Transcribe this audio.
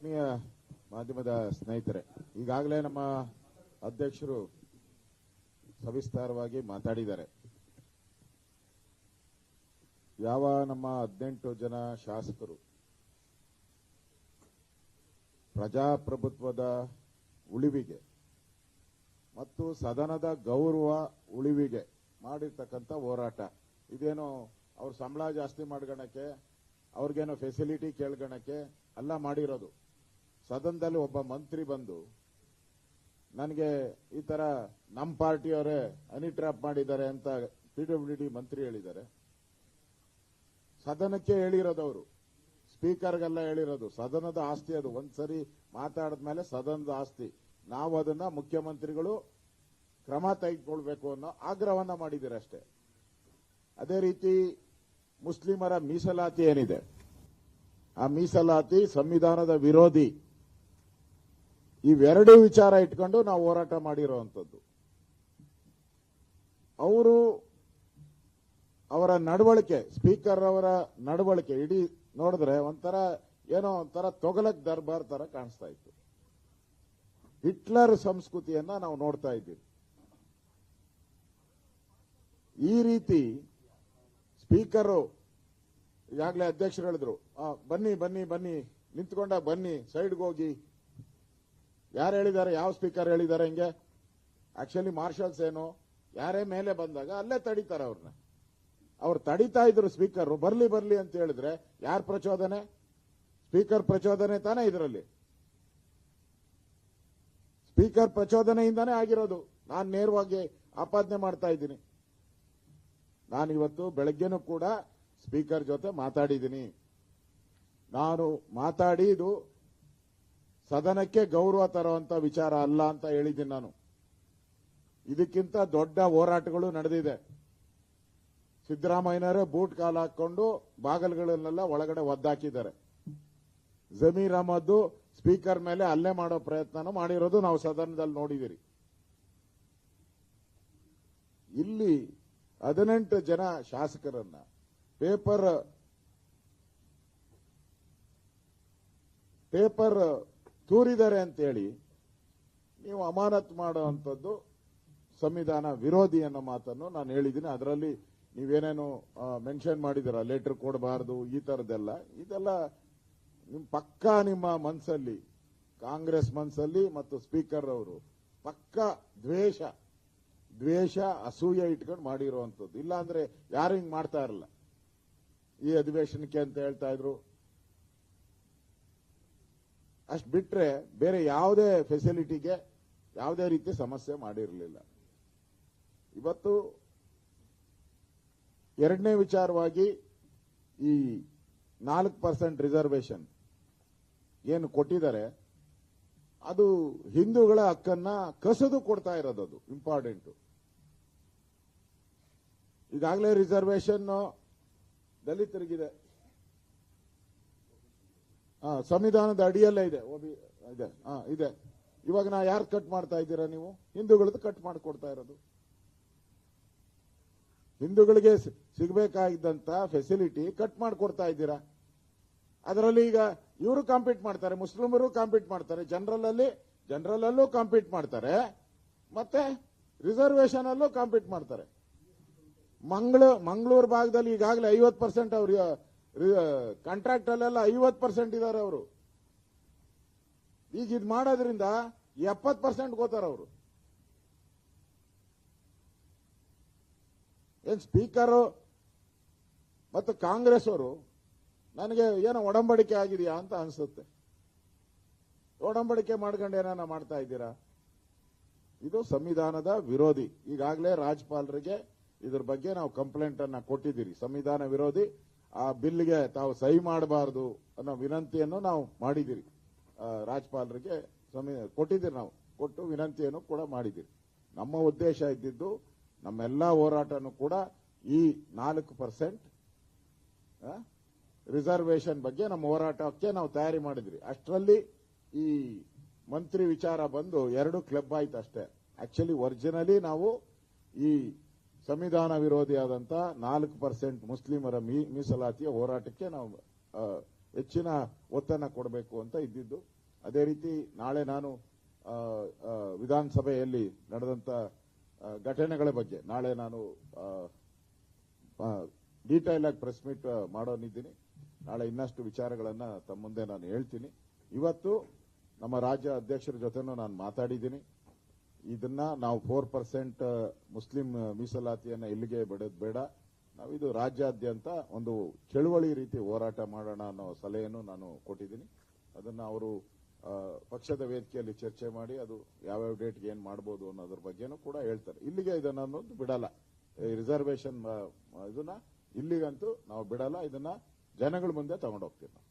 ಆತ್ಮೀಯ ಮಾಧ್ಯಮದ ಸ್ನೇಹಿತರೆ, ಈಗಾಗಲೇ ನಮ್ಮ ಅಧ್ಯಕ್ಷರು ಸವಿಸ್ತಾರವಾಗಿ ಮಾತಾಡಿದ್ದಾರೆ. ಯಾವ ನಮ್ಮ ಹದಿನೆಂಟು ಜನ ಶಾಸಕರು, ಪ್ರಜಾಪ್ರಭುತ್ವದ ಉಳಿವಿಗೆ ಮತ್ತು ಸದನದ ಗೌರವ ಉಳಿವಿಗೆ ಮಾಡಿರ್ತಕ್ಕಂಥ ಹೋರಾಟ. ಇದೇನು ಅವ್ರ ಸಂಬಳ ಜಾಸ್ತಿ ಮಾಡ್ಕೊಳಕ್ಕೆ ಅವ್ರಿಗೇನೋ ಫೆಸಿಲಿಟಿ ಕೇಳ್ಕೊಳಕ್ಕೆ ಅಲ್ಲ ಮಾಡಿರೋದು. ಸದನದಲ್ಲಿ ಒಬ್ಬ ಮಂತ್ರಿ ಬಂದು, ನನಗೆ ಈ ತರ ನಮ್ಮ ಪಾರ್ಟಿಯವರೇ ಹನಿ ಟ್ರ್ಯಾಪ್ ಮಾಡಿದ್ದಾರೆ ಅಂತ ಪಿ ಡಬ್ಲ್ಯೂ ಡಿ ಮಂತ್ರಿ ಹೇಳಿದ್ದಾರೆ. ಸದನಕ್ಕೆ ಹೇಳಿರೋದು ಅವರು. ಸ್ಪೀಕರ್ಗೆಲ್ಲ ಹೇಳಿರೋದು. ಸದನದ ಆಸ್ತಿ ಅದು. ಒಂದ್ಸರಿ ಮಾತಾಡಿದ್ಮೇಲೆ ಸದನದ ಆಸ್ತಿ. ನಾವು ಅದನ್ನ ಮುಖ್ಯಮಂತ್ರಿಗಳು ಕ್ರಮ ತೆಗೆದುಕೊಳ್ಬೇಕು ಅನ್ನೋ ಆಗ್ರಹವನ್ನ ಮಾಡಿದ್ದೀರ ಅಷ್ಟೇ. ಅದೇ ರೀತಿ ಮುಸ್ಲಿಮರ ಮೀಸಲಾತಿ ಏನಿದೆ? ಆ ಮೀಸಲಾತಿ ಸಂವಿಧಾನದ ವಿರೋಧಿ ಇವೆರಡು ವಿಚಾರ ಇಟ್ಕೊಂಡು ನಾವು ಹೋರಾಟ ಮಾಡಿರುವಂಥದ್ದು. ಅವರು ಅವರ ನಡವಳಿಕೆ, ಸ್ಪೀಕರ್ ಅವರ ನಡವಳಿಕೆ, ಇಡೀ ನೋಡಿದ್ರೆ ಒಂಥರ ಏನೋ ಒಂಥರ ತೊಗಲಕ್ ದರ್ಬಾರ್ ತರ ಕಾಣಿಸ್ತಾ ಇತ್ತು. ಹಿಟ್ಲರ್ ಸಂಸ್ಕೃತಿಯನ್ನ ನಾವು ನೋಡ್ತಾ ಇದ್ದೀವಿ. ಈ ರೀತಿ ಸ್ಪೀಕರು ಈಗಾಗಲೇ ಅಧ್ಯಕ್ಷರು ಹೇಳಿದ್ರು ಬನ್ನಿ ಬನ್ನಿ ಬನ್ನಿ ನಿಂತ್ಕೊಂಡಾಗ ಬನ್ನಿ, ಸೈಡ್ಗೆ ಹೋಗಿ ಯಾರು ಹೇಳಿದ್ದಾರೆ? ಯಾವ ಸ್ಪೀಕರ್ ಹೇಳಿದ್ದಾರೆ ಹಿಂಗೆ? ಆಕ್ಚುಲಿ ಮಾರ್ಷಲ್ಸ್ ಏನು? ಯಾರೇ ಮೇಲೆ ಬಂದಾಗ ಅಲ್ಲೇ ತಡೀತಾರೆ ಅವ್ರನ್ನ ಅವ್ರು ತಡಿತಾ ಇದ್ರು ಸ್ಪೀಕರ್ ಬರ್ಲಿ ಬರ್ಲಿ ಅಂತ ಹೇಳಿದ್ರೆ ಯಾರ ಪ್ರಚೋದನೆ? ಸ್ಪೀಕರ್ ಪ್ರಚೋದನೆ ತಾನೇ ಇದರಲ್ಲಿ. ಸ್ಪೀಕರ್ ಪ್ರಚೋದನೆಯಿಂದಾನೇ ಆಗಿರೋದು. ನಾನು ನೇರವಾಗಿ ಆಪಾದನೆ ಮಾಡ್ತಾ ಇದ್ದೀನಿ. ನಾನು ಇವತ್ತು ಬೆಳಗ್ಗೆನೂ ಕೂಡ ಸ್ಪೀಕರ್ ಜೊತೆ ಮಾತಾಡಿದ್ದೀನಿ. ನಾನು ಮಾತಾಡಿ ಇದು ಸದನಕ್ಕೆ ಗೌರವ ತರುವಂತ ವಿಚಾರ ಅಲ್ಲ ಅಂತ ಹೇಳಿದ್ದೀನಿ ನಾನು. ಇದಕ್ಕಿಂತ ದೊಡ್ಡ ಹೋರಾಟಗಳು ನಡೆದಿದೆ. ಸಿದ್ದರಾಮಯ್ಯನವರೇ ಬೂಟ್ ಕಾಲು ಹಾಕೊಂಡು ಬಾಗಲ್ಗಳನ್ನೆಲ್ಲ ಒಳಗಡೆ ಒದ್ದಾಕಿದ್ದಾರೆ. ಜಮೀರ್ ಅಹಮದ್ ಸ್ಪೀಕರ್ ಮೇಲೆ ಅಲ್ಲೇ ಮಾಡೋ ಪ್ರಯತ್ನನೂ ಮಾಡಿರೋದು ನಾವು ಸದನದಲ್ಲಿ ನೋಡಿದಿರಿ ಇಲ್ಲಿ ಹದಿನೆಂಟು ಜನ ಶಾಸಕರನ್ನ ಪೇಪರ್ ಪೇಪರ್ ತೂರಿದ್ದಾರೆ ಅಂತೇಳಿ ನೀವು ಅಮಾನತ್ ಮಾಡುವಂಥದ್ದು ಸಂವಿಧಾನ ವಿರೋಧಿ ಅನ್ನೋ ಮಾತನ್ನು ನಾನು ಹೇಳಿದ್ದೀನಿ. ಅದರಲ್ಲಿ ನೀವೇನೇನು ಮೆನ್ಷನ್ ಮಾಡಿದಿರ ಲೆಟರ್ ಕೊಡಬಾರ್ದು, ಈ ಥರದ್ದೆಲ್ಲ ಇದೆಲ್ಲ ನಿಮ್ಮ ಪಕ್ಕ ನಿಮ್ಮ ಮನಸ್ಸಲ್ಲಿ ಕಾಂಗ್ರೆಸ್ ಮನಸ್ಸಲ್ಲಿ ಮತ್ತು ಸ್ಪೀಕರ್ ಅವರು ಪಕ್ಕ ದ್ವೇಷ ದ್ವೇಷ ಅಸೂಯೆ ಇಟ್ಕೊಂಡು ಮಾಡಿರುವಂಥದ್ದು. ಇಲ್ಲಾಂದ್ರೆ ಯಾರು ಹಿಂಗೆ ಮಾಡ್ತಾ ಇರಲ್ಲ? ಈ ಅಧಿವೇಶನಕ್ಕೆ ಅಂತ ಹೇಳ್ತಾ ಇದ್ರು. ಅಷ್ಟು ಬಿಟ್ರೆ ಬೇರೆ ಯಾವುದೇ ಫೆಸಿಲಿಟಿಗೆ ಯಾವುದೇ ರೀತಿ ಸಮಸ್ಯೆ ಮಾಡಿರಲಿಲ್ಲ. ಇವತ್ತು ಎರಡನೇ ವಿಚಾರವಾಗಿ ಈ ನಾಲ್ಕು ಪರ್ಸೆಂಟ್ ರಿಸರ್ವೇಶನ್ ಏನು ಕೊಟ್ಟಿದ್ದಾರೆ, ಅದು ಹಿಂದೂಗಳ ಹಕ್ಕನ್ನ ಕಸದು ಕೊಡ್ತಾ ಇರೋದು ಅದು ಇಂಪಾರ್ಟೆಂಟ್ ಈಗಾಗಲೇ ರಿಸರ್ವೇಷನ್ ದಲಿತರಿಗಿದೆ. ಸಂವಿಧಾನದ ಅಡಿಯಲ್ಲೇ ಇದೆ. ಓಬಿ ಇದೆ. ಆ, ಇದೆ. ಇವಾಗ ನಾ ಯಾರು ಕಟ್ ಮಾಡ್ತಾ ಇದ್ದೀರಾ ನೀವು? ಹಿಂದೂಗಳದ್ದು ಕಟ್ ಮಾಡಿಕೊಡ್ತಾ ಇರೋದು. ಹಿಂದೂಗಳಿಗೆ ಸಿಗಬೇಕಾಗಿದ್ದಂತ ಫೆಸಿಲಿಟಿ ಕಟ್ ಮಾಡಿಕೊಡ್ತಾ ಇದ್ದೀರಾ? ಅದರಲ್ಲಿ ಈಗ ಇವರು ಕಾಂಪೀಟ್ ಮಾಡ್ತಾರೆ ಮುಸ್ಲಿಮರು ಕಾಂಪೀಟ್ ಮಾಡ್ತಾರೆ ಜನರಲ್ ಅಲ್ಲಿ ಜನರಲ್ ಅಲ್ಲೂ ಕಾಂಪೀಟ್ ಮಾಡ್ತಾರೆ ಮತ್ತೆ ರಿಸರ್ವೇಶನ್ ಅಲ್ಲೂ ಕಾಂಪೀಟ್ ಮಾಡ್ತಾರೆ. ಮಂಗಳ ಮಂಗಳೂರು ಭಾಗದಲ್ಲಿ ಈಗಾಗಲೇ ಐವತ್ತು ಪರ್ಸೆಂಟ್ ಅವ್ರ ಕಾಂಟ್ರಾಕ್ಟ್ ಅಲ್ಲೆಲ್ಲ ಐವತ್ತು ಪರ್ಸೆಂಟ್ ಇದ್ದಾರೆ ಅವರು. ಈಗ ಇದು ಮಾಡೋದ್ರಿಂದ ಎಪ್ಪತ್ತು ಪರ್ಸೆಂಟ್ ಗೋತಾರ ಅವರು. ಏನ್ ಸ್ಪೀಕರು ಮತ್ತು ಕಾಂಗ್ರೆಸ್ ಅವರು ನನಗೆ ಏನೋ ಒಡಂಬಡಿಕೆ ಆಗಿದೆಯಾ ಅಂತ ಅನ್ಸುತ್ತೆ. ಒಡಂಬಡಿಕೆ ಮಾಡ್ಕೊಂಡು ಏನಾನ ಮಾಡ್ತಾ ಇದ್ದೀರಾ? ಇದು ಸಂವಿಧಾನದ ವಿರೋಧಿ. ಈಗಾಗಲೇ ರಾಜ್ಯಪಾಲರಿಗೆ ಇದ್ರ ಬಗ್ಗೆ ನಾವು ಕಂಪ್ಲೇಂಟ್ ಅನ್ನ ಕೊಟ್ಟಿದ್ದೀರಿ. ಸಂವಿಧಾನ ವಿರೋಧಿ. ಆ ಬಿಲ್ಗೆ ತಾವು ಸಹಿ ಮಾಡಬಾರದು ಅನ್ನೋ ವಿನಂತಿಯನ್ನು ನಾವು ಮಾಡಿದಿರಿ ಸಂವಿ- ಕೊಟ್ಟಿದ್ದೀರಿ ನಾವು. ಕೊಟ್ಟು ವಿನಂತಿಯನ್ನು ಕೂಡ ಮಾಡಿದಿರಿ ನಮ್ಮ ಉದ್ದೇಶ ಇದ್ದಿದ್ದು ನಮ್ಮೆಲ್ಲ ಹೋರಾಟನೂ ಕೂಡ ಈ ನಾಲ್ಕು ಪರ್ಸೆಂಟ್ ರಿಸರ್ವೇಶನ್ ಬಗ್ಗೆ ನಮ್ಮ ಹೋರಾಟಕ್ಕೆ ನಾವು ತಯಾರಿ ಮಾಡಿದ್ರಿ ಅಷ್ಟರಲ್ಲಿ ಈ ಮಂತ್ರಿ ವಿಚಾರ ಬಂದು ಎರಡು ಕ್ಲಬ್ ಆಯ್ತು ಅಷ್ಟೇ ಆಕ್ಚುಲಿ ಒರಿಜಿನಲಿ ನಾವು ಈ ಸಂವಿಧಾನ ವಿರೋಧಿಯಾದಂಥ ನಾಲ್ಕು ಪರ್ಸೆಂಟ್ ಮುಸ್ಲಿಮರ ಮೀಸಲಾತಿಯ ಹೋರಾಟಕ್ಕೆ ನಾವು ಹೆಚ್ಚಿನ ಒತ್ತನ್ನ ಕೊಡಬೇಕು ಅಂತ ಇದ್ದಿದ್ದು. ಅದೇ ರೀತಿ ನಾಳೆ ನಾನು ವಿಧಾನಸಭೆಯಲ್ಲಿ ನಡೆದಂತ ಘಟನೆಗಳ ಬಗ್ಗೆ ನಾಳೆ ನಾನು ಡೀಟೈಲ್ ಆಗಿ ಪ್ರೆಸ್ ಮೀಟ್ ಮಾಡೋನಿದ್ದೀನಿ. ನಾಳೆ ಇನ್ನಷ್ಟು ವಿಚಾರಗಳನ್ನು ತಮ್ಮ ಮುಂದೆ ನಾನು ಹೇಳ್ತೀನಿ. ಇವತ್ತು ನಮ್ಮ ರಾಜ್ಯ ಅಧ್ಯಕ್ಷರ ಜೊತೆನೂ ನಾನು ಮಾತಾಡಿದ್ದೀನಿ. ಇದನ್ನ ನಾವು ಫೋರ್ ಪರ್ಸೆಂಟ್ ಮುಸ್ಲಿಂ ಮೀಸಲಾತಿಯನ್ನ ಇಲ್ಲಿಗೆ ಬಿಡೋದು ಬೇಡ. ನಾವು ಇದು ರಾಜ್ಯಾದ್ಯಂತ ಒಂದು ಚಳುವಳಿ ರೀತಿ ಹೋರಾಟ ಮಾಡೋಣ ಅನ್ನೋ ಸಲಹೆಯನ್ನು ನಾನು ಕೊಟ್ಟಿದ್ದೀನಿ. ಅದನ್ನ ಅವರು ಪಕ್ಷದ ವೇದಿಕೆಯಲ್ಲಿ ಚರ್ಚೆ ಮಾಡಿ ಅದು ಯಾವ್ಯಾವ ಡೇಟ್ಗೆ ಏನು ಮಾಡ್ಬೋದು ಅನ್ನೋದ್ರ ಬಗ್ಗೆನೂ ಕೂಡ ಹೇಳ್ತಾರೆ. ಇಲ್ಲಿಗೆ ಇದನ್ನ ಅನ್ನೋದು ಬಿಡಲ್ಲ. ರಿಸರ್ವೇಶನ್ ಇದನ್ನ ಇಲ್ಲಿಗಂತೂ ನಾವು ಬಿಡಲ್ಲ. ಇದನ್ನ ಜನಗಳ ಮುಂದೆ ತಗೊಂಡೋಗ್ತೀವಿ ನಾವು.